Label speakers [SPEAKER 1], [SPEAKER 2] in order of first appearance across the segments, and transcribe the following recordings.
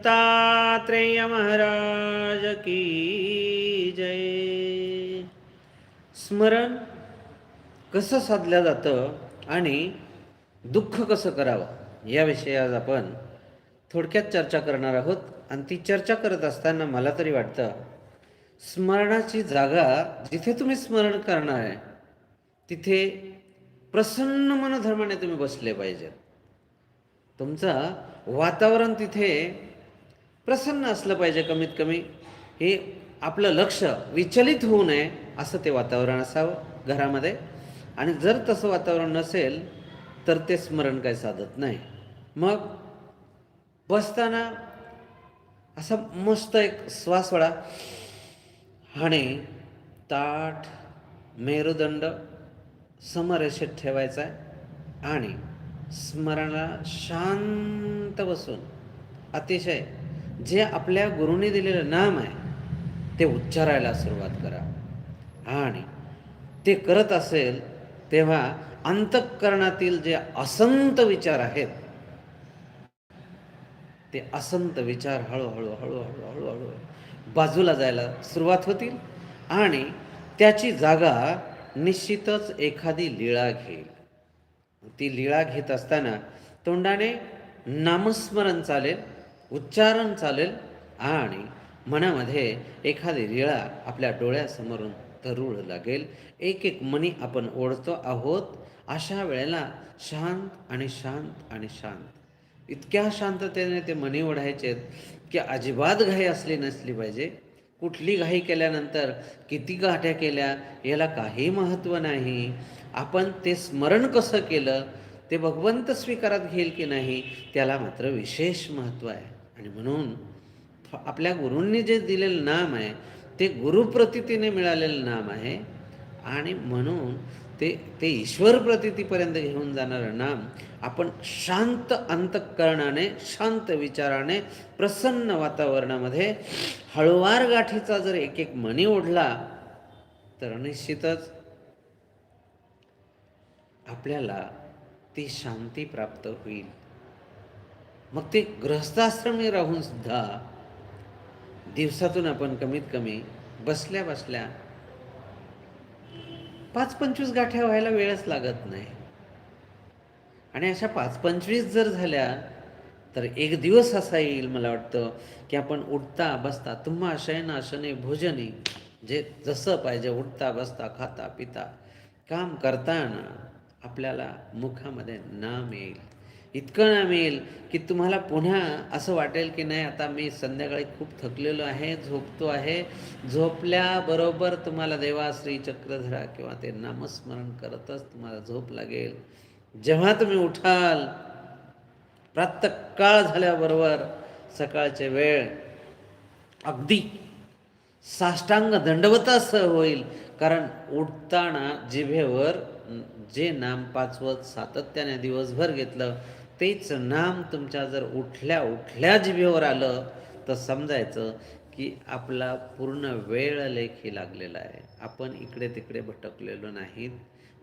[SPEAKER 1] दत्तात्रेय महाराज की जय. स्मरण कसं साधलं जातं आणि दुःख कसं करावं याविषयी आज आपण थोडक्यात चर्चा करणार आहोत. आणि ती चर्चा करत असताना मला तरी वाटतं स्मरणाची जागा जिथे तुम्ही स्मरण करणार आहे तिथे प्रसन्न मनधर्माने तुम्ही बसले पाहिजेत. तुमचं वातावरण तिथे प्रसन्न असलं पाहिजे कमीत कमी. हे आपलं लक्ष विचलित होऊ नये असं ते वातावरण असावं घरामध्ये. आणि जर तसं वातावरण नसेल तर ते स्मरण काही साधत नाही. मग बसताना असा मस्त एक श्वास वळा आणि ताठ मेरुदंड समरेषेत ठेवायचा आहे. आणि स्मरणाला शांत बसून अतिशय जे आपल्या गुरुने दिलेलं नाम आहे ते उच्चारायला सुरुवात करा. आणि ते करत असेल तेव्हा अंतःकरणातील जे असंत विचार आहेत ते असंत विचार हळूहळू हळूहळू हळूहळू बाजूला जायला सुरुवात होतील आणि त्याची जागा निश्चितच एखादी लीळा घेईल. ती लीळा घेत असताना तोंडाने नामस्मरण चालेल. उच्चारण चालेल आणि मनामध्ये एखादी रिळा आपल्या डोळ्यासमोरून तरुळ लागेल. एक एक मनी आपण ओढतो आहोत. अशा वेळेला शांत आणि शांत आणि शांत. इतक्या शांततेने ते मनी ओढायचे आहेत की अजिबात घाई असली नसली पाहिजे. कुठली घाई केल्यानंतर किती गाठ्या केल्या याला काही महत्त्व नाही. आपण ते स्मरण कसं केलं ते भगवंत स्वीकारात घेईल की नाही त्याला मात्र विशेष महत्त्व आहे. आणि म्हणून आपल्या गुरूंनी जे दिलेलं नाम आहे ते गुरुप्रतितीने मिळालेलं नाम आहे. आणि म्हणून ते ते ईश्वर प्रतितीपर्यंत घेऊन जाणारं नाम आपण शांत अंतःकरणाने शांत विचाराने प्रसन्न वातावरणामध्ये हळुवार गाठीचा जर एक एक मणी ओढला तर निश्चितच आपल्याला ती शांती प्राप्त होईल. मग ते गृहस्थाश्रमी राहून सुद्धा दिवसातून आपण कमीत कमी बसल्या बसल्या पाच पंचवीस गाठ्या व्हायला वेळच लागत नाही. आणि अशा पाच पंचवीस जर झाल्या तर एक दिवस असा येईल मला वाटतं की आपण उठता बसता तुम्हा शयन शने भोजने जे जसं पाहिजे उठता बसता खाता पिता काम करताना आपल्याला मुखामध्ये नाम येईल. इतकं ना मिळेल की तुम्हाला पुन्हा असं वाटेल की नाही आता मी संध्याकाळी खूप थकलेलो आहे झोपतो आहे. झोपल्याबरोबर तुम्हाला देवाश्री चक्रधरा किंवा ते नामस्मरण करतच तुम्हाला झोप लागेल. जेव्हा तुम्ही उठाल प्रातःकाळ झाल्याबरोबर सकाळचे वेळ अगदी साष्टांग दंडवतास होईल. कारण उठताना जिभेवर जे नाम पाचवत सातत्याने दिवसभर घेतलं तेच नाम तुमच्या जर उठल्या उठल्या जिभेवर आलं तर समजायचं की आपला पूर्ण वेळ लेखी लागलेला आहे. आपण इकडे तिकडे भटकलेलो नाहीत.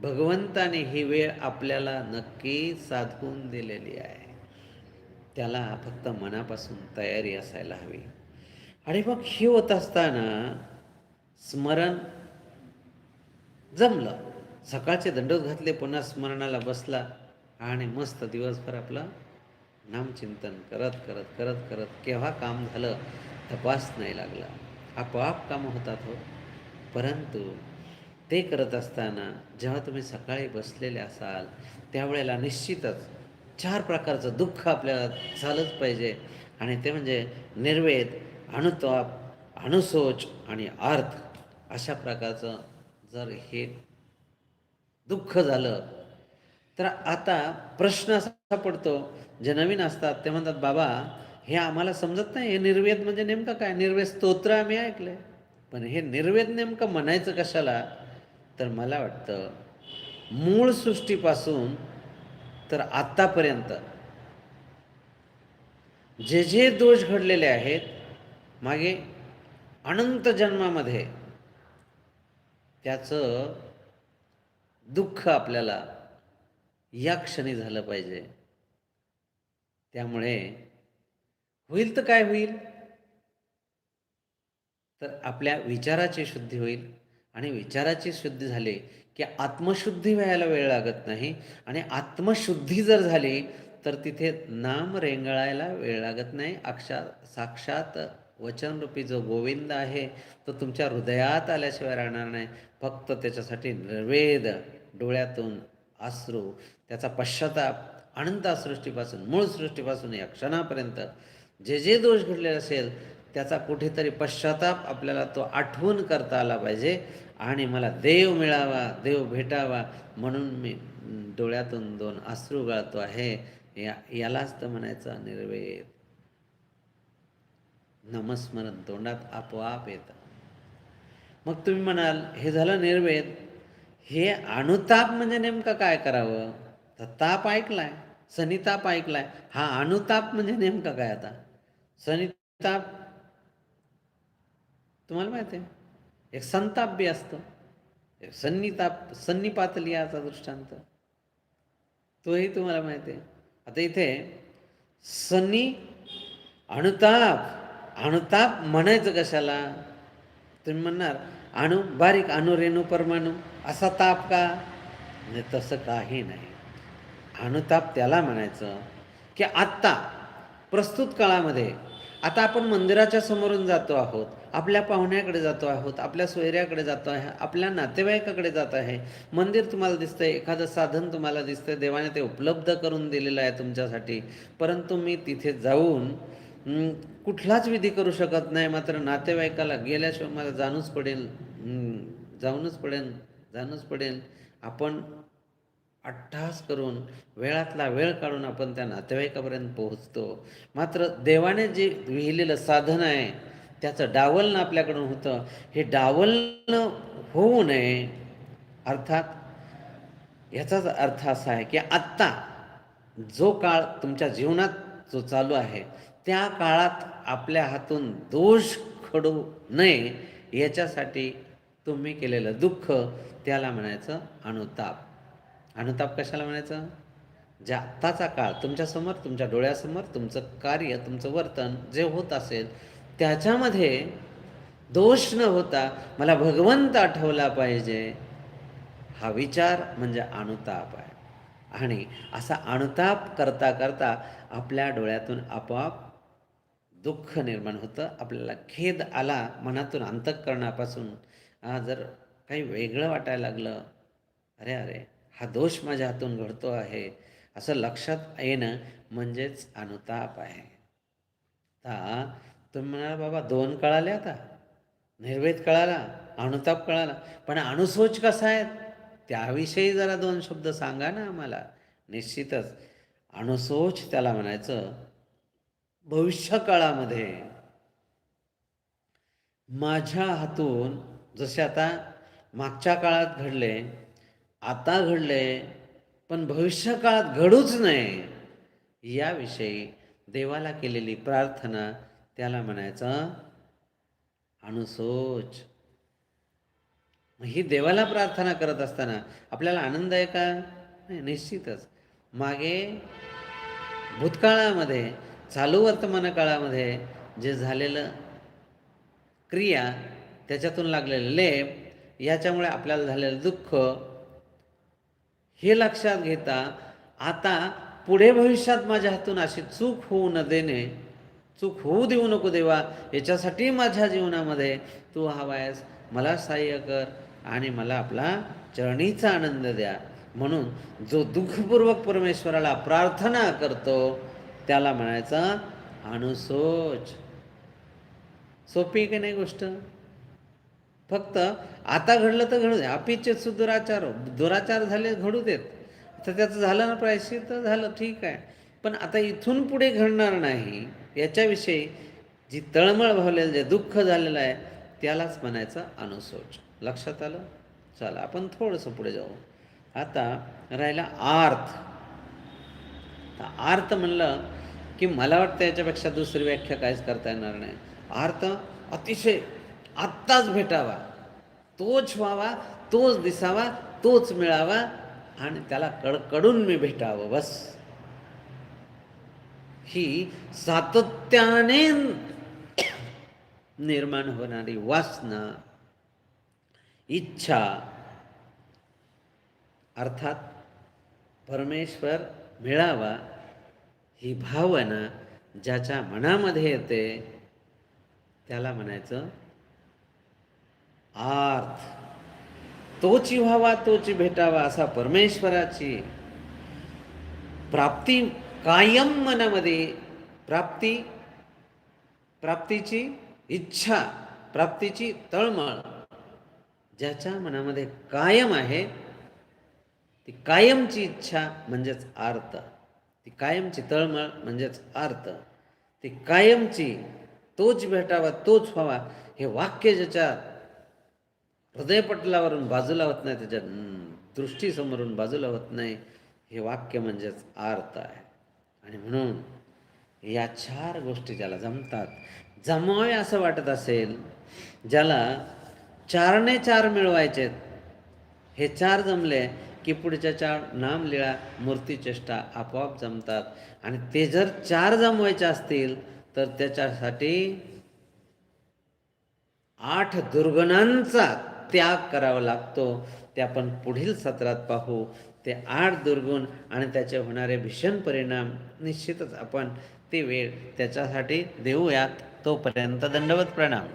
[SPEAKER 1] भगवंताने ही वेळ आपल्याला नक्की साधवून दिलेली आहे. त्याला फक्त मनापासून तयारी असायला हवी. आणि मग हे होत असताना स्मरण जमलं. सकाळचे दंडोत घातले पुन्हा स्मरणाला बसला. आणि मस्त दिवसभर आपलं नामचिंतन करत करत करत करत केव्हा काम झालं तपास नाही लागला. आपोआप कामं होतात हो. परंतु ते करत असताना जेव्हा तुम्ही सकाळी बसलेले असाल त्यावेळेला निश्चितच चार प्रकारचं दुःख आपल्याला झालंच पाहिजे. आणि ते म्हणजे निर्वेद अणुताप अणुसोच आणि अर्थ अशा प्रकारचं जर हे दुःख झालं तर आता प्रश्न असा पडतो जे नवीन असतात ते म्हणतात बाबा हे आम्हाला समजत नाही हे निर्वेद म्हणजे नेमकं काय? निर्वेद स्तोत्र आम्ही ऐकले पण हे निर्वेद नेमकं म्हणायचं कशाला? तर मला वाटतं मूळ सृष्टीपासून तर आत्तापर्यंत जे जे दोष घडलेले आहेत मागे अनंत जन्मामध्ये त्याचं दुःख आपल्याला या क्षणी झालं पाहिजे. त्यामुळे होईल तर काय होईल? तर आपल्या विचाराची शुद्धी होईल आणि विचाराची शुद्धी झाली की आत्मशुद्धी व्हायला वेळ लागत नाही आणि आत्मशुद्धी जर झाली तर तिथे नाम रेंगळायला वेळ लागत नाही. अक्षा साक्षात वचनरूपी जो गोविंद आहे तो तुमच्या हृदयात आल्याशिवाय राहणार नाही. फक्त त्याच्यासाठी निर्वेद डोळ्यातून आश्रू त्याचा पश्चाताप अनंत सृष्टीपासून मूळ सृष्टीपासून या क्षणापर्यंत जे जे दोष घडले असेल त्याचा कुठेतरी पश्चाताप आपल्याला तो आठवून करता आला पाहिजे आणि मला देव मिळावा देव भेटावा म्हणून मी डोळ्यातून दोन आश्रू गाळतो आहे. या यालाच तर म्हणायचं निर्वेद. नमस्मरण तोंडात आपोआप येतं. मग तुम्ही म्हणाल हे झालं निर्वेद. हे अनुताप म्हणजे नेमकं काय करावं? तर ताप ऐकलाय सनिताप ऐकलाय. हा अनुताप म्हणजे नेमकं काय आता? सनिताप तुम्हाला माहिती आहे? एक संताप बी असतो. एक सन्निताप सन्निपात लिहाचा दृष्टांत. तोही तुम्हाला माहिती आहे. आता इथे सन्नी अणुताप अणुताप म्हणायचं कशाला? तुम्ही म्हणणार अणु बारीक अणु रेणू परमाणू असा ताप का? म्हणजे तसं काही नाही. अणुताप त्याला म्हणायचं की आत्ता प्रस्तुत काळामध्ये आता आपण मंदिराच्या समोरून जातो आहोत आपल्या पाहुण्याकडे जातो आहोत आपल्या सोयऱ्याकडे जातो आहे आपल्या नातेवाईकाकडे जात आहे. मंदिर तुम्हाला दिसतंय एखादं साधन तुम्हाला दिसतंय देवाने ते उपलब्ध करून दिलेलं आहे तुमच्यासाठी. परंतु मी तिथे जाऊन कुठलाच विधी करू शकत नाही मात्र नातेवाईकाला गेल्याशिवाय मला जाणूच पडेल. जाऊनच पडेल जाणंच पडेल आपण अट्टहास करून वेळातला वेळ काढून आपण त्या नातेवाईकापर्यंत पोहोचतो. मात्र देवाने जे लिहिलेलं साधन आहे त्याचं डावलणं आपल्याकडून होतं. हे डावलणं होऊ नये. अर्थात याचाच अर्थ असा आहे की आत्ता जो काळ तुमच्या जीवनात जो चालू आहे त्या काळात आपल्या हातून दोष खडू नये याच्यासाठी तुम्ही केलेलं दुःख त्याला म्हणायचं अनुताप. अनुताप कशाला म्हणायचं? जे आत्ताचा काळ तुमच्यासमोर तुमच्या डोळ्यासमोर तुमचं कार्य तुमचं वर्तन जे होत असेल त्याच्यामध्ये दोष न होता मला भगवंत आठवला पाहिजे. हा विचार म्हणजे अनुताप आहे. आणि असा अनुताप करता करता आपल्या डोळ्यातून आपोआप दुःख निर्माण होतं. आपल्याला खेद आला मनातून अंतःकरणापासून जर काही वेगळं वाटायला लागलं अरे अरे हा दोष माझ्या हातून घडतो आहे असं लक्षात येणं म्हणजेच अनुताप आहे. आता तुम्ही म्हणाल बाबा दोन कळाले आता. निर्वेद कळाला अनुताप कळाला. पण अणुसोच कसा आहे? त्याविषयी जरा दोन शब्द सांगा ना आम्हाला. निश्चितच अणुसोच त्याला म्हणायचं भविष्यकाळामध्ये माझ्या हातून जसे आता मागच्या काळात घडले आता घडले पण भविष्यकाळात घडूच नये याविषयी देवाला केलेली प्रार्थना त्याला म्हणायचं अनुसोच ही देवाला प्रार्थना करत असताना आपल्याला आनंद आहे का? नाही निश्चितच. मागे भूतकाळामध्ये चालू वर्तमान काळामध्ये जे झालेलं क्रिया त्याच्यातून लागलेलं लेप याच्यामुळे आपल्याला झालेलं दुःख हे लक्षात घेता आता पुढे भविष्यात माझ्या हातून अशी चूक होऊ न देणे चूक होऊ देऊ नको देवा याच्यासाठी माझ्या जीवनामध्ये तू हवायस मला सहाय्य कर आणि मला आपला चरणीचा आनंद द्या. म्हणून जो दुःखपूर्वक परमेश्वराला प्रार्थना करतो त्याला म्हणायचा अनुसोच. सोपी की नाही गोष्ट? फक्त आता घडलं तर घडू दे. अपिचित सुदुराचार दुराचार झाले घडू देत. तर त्याचं झालं ना प्रायश्चित तर झालं ठीक आहे. पण आता इथून पुढे घडणार नाही याच्याविषयी जी तळमळ भावलेलं जे दुःख झालेलं आहे त्यालाच म्हणायचं अनुसोच लक्षात आलं? चला आपण थोडंसं पुढे जाऊ. आता राहिला आर्थ. आर्थ म्हणलं की मला वाटतं याच्यापेक्षा दुसरी व्याख्या काहीच करता येणार नाही. आर्थ अतिशय आत्ताच भेटावा. तोच व्हावा तोच दिसावा तोच मिळावा आणि त्याला कडकडून मी भेटावं बस. ही सातत्याने निर्माण होणारी वासना इच्छा अर्थात परमेश्वर मिळावा ही भावना ज्याच्या मनामध्ये येते त्याला म्हणायचं आर्थ. तोची व्हावा तोची भेटावा असा परमेश्वराची प्राप्ती कायम मनामध्ये प्राप्ती प्राप्तीची इच्छा प्राप्तीची तळमळ ज्याच्या मनामध्ये कायम आहे ती कायमची इच्छा म्हणजेच आर्त. ती कायमची तळमळ म्हणजेच आर्त. ती कायमची तोच भेटावा तोच व्हावा हे वाक्य ज्याच्या हृदयपटलावरून बाजूला होत नाही त्याच्या दृष्टीसमोरून बाजूला होत नाही हे वाक्य म्हणजेच आर्त आहे. आणि म्हणून या चार गोष्टी ज्याला जमतात जमावे असं वाटत असेल ज्याला चारने चार मिळवायचेत हे चार जमले की पुढच्या चार नामलीळा मूर्तिचेष्टा मूर्तीचेष्टा आपोआप जमतात. आणि ते जर चार जमवायचे असतील तर त्याच्यासाठी आठ दुर्गुणांचा त्याग करावा लागतो. ते आपण पुढील सत्रात पाहू. ते आठ दुर्गुण आणि त्याचे होणारे भीषण परिणाम निश्चितच आपण ती वेळ त्याच्यासाठी देऊयात. तोपर्यंत दंडवत प्रणाम.